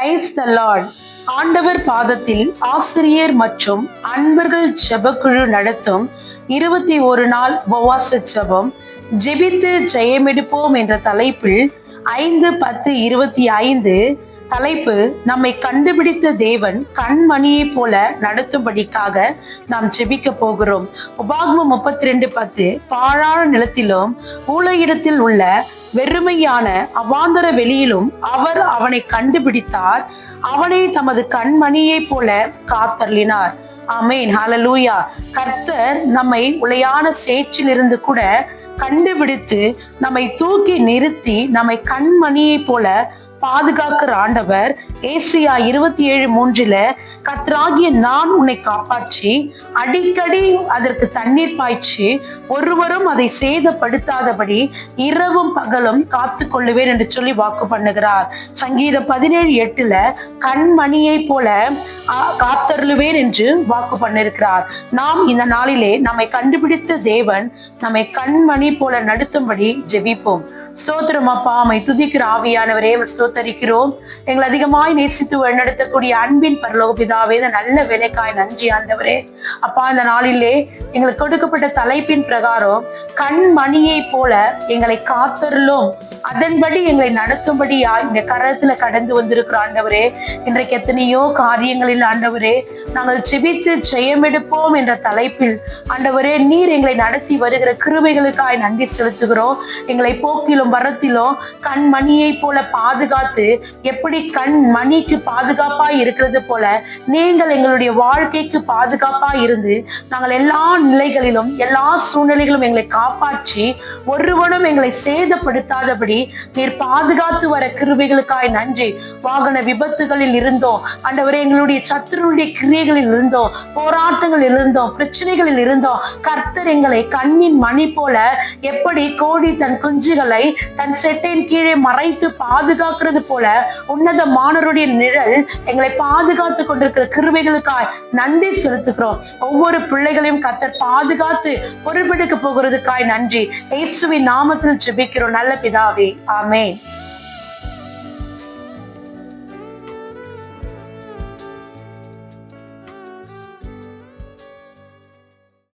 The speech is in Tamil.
பிரைஸ் த லார்ட் ஆண்டவர் பாதத்தில் ஆசிரியர் மற்றும் அன்பர்கள் ஜெபக்குழு நடத்தும் இருபத்தி ஒரு நாள் உபவாச ஜெபம். ஜெபித்து ஜெயமெடுப்போம் என்ற தலைப்பில் ஐந்து பத்து இருபத்தி ஐந்து தலைப்பு நம்மை கண்டுபிடித்த தேவன் கண்மணியை போல நடத்தும்படிக்காக நாம் ஜெபிக்க போகிறோம். உபாகமம் முப்பத்தி ரெண்டு பத்து. பாழான நிலத்திலும் ஊழையிடத்தில் உள்ள வெறுமையான அவாந்தர வெளியிலும் அவர் அவனை கண்டுபிடித்தார். அவனை தமது கண்மணியைப் போல காத்தருளினார். அமேன் ஹலலூயா கர்த்தர் நம்மை உளையான சேற்றில் இருந்து கூட கண்டுபிடித்து நம்மை தூக்கி நிறுத்தி நம்மை கண்மணியைப் போல பாதுகாக்கிற ஆண்டவர் ஏசியா இருபத்தி ஏழு மூன்றுல கத்ராகிய நான் உன்னை காப்பாற்றி அடிக்கடி அதற்கு தண்ணீர் பாய்ச்சி ஒருவரும் அதை சேதப்படுத்தாதபடி இரவும் பகலும் காத்து கொள்ளுவேன் என்று சொல்லி வாக்கு பண்ணுகிறார். சங்கீத பதினேழு எட்டுல கண்மணியை போல காத்தருளுவேன் என்று வாக்கு பண்ணிருக்கிறார். நாம் இந்த நாளிலே நம்மை கண்டுபிடித்த தேவன் நம்மை கண்மணி போல நடத்தும்படி ஜெபிப்போம். ஸ்தோத்திரம் அப்பா அமை துதிக்கிற ஆவியானவரே ஸ்தோத்தரிக்கிறோம். எங்களை அதிகமாய் நேசித்து வழிநடத்தக்கூடிய அன்பின் பரலோக பிதாவே இந்த நல்ல வேலைக்காய் நன்றி ஆண்டவரே. அப்பா இந்த நாளிலே எங்களுக்கு கொடுக்கப்பட்ட தலைப்பின் பிரகாரம் கண்மணியை போல எங்களை காத்தருளும். அதன்படி எங்களை நடத்தும்படியா இந்த கரத்துல கடந்து வந்திருக்கிற ஆண்டவரே. இன்றைக்கு எத்தனையோ காரியங்களில் ஆண்டவரே நாங்கள் செபித்து ஜெயமெடுப்போம் என்ற தலைப்பில் ஆண்டவரே நீர் எங்களை நடத்தி வருகிற கிருமைகளுக்காய் நன்றி செலுத்துகிறோம். எங்களை போக்கிலும் வரத்திலும் கண் மணியை போல பாதுகாத்து எப்படி கண் மணிக்கு பாதுகாப்பா இருக்கிறது போல நீங்கள் எங்களுடைய வாழ்க்கைக்கு பாதுகாப்பா இருந்து நாங்கள் எல்லா நிலைகளிலும் எல்லா சூழ்நிலைகளும் எங்களை காப்பாற்றி ஒருவனும் எங்களை சேதப்படுத்தாதபடி நீர் பாதுகாத்து வர கிருபைகளுக்காய் நன்றி. வாகன விபத்துகளில் இருந்தோம். ஆண்டவரே எங்களுடைய சத்துருடைய கிரியைகளில் இருந்தோம். போராட்டங்களில் இருந்தோம். பிரச்சனைகளில் இருந்தோம். கர்த்தர் எங்களை கண்ணின் மணி போல எப்படி கோடி தன் குஞ்சுகளை தன் செட்டையின் கீழே மறைத்து பாதுகாக்கிறது போல உன்னத மாணவருடைய நிழல் எங்களை பாதுகாத்து கொண்டிருக்கிற கிருபைகளுக்காய் நன்றி செலுத்துகிறோம். ஒவ்வொரு பிள்ளைகளையும் கர்த்தர் பாதுகாத்து பொறுப்பெடுக்க போகிறதுக்காய் நன்றி. இயேசுவின் நாமத்தில் ஜெபிக்கிறோம். நல்ல பிதாவே. ஆமே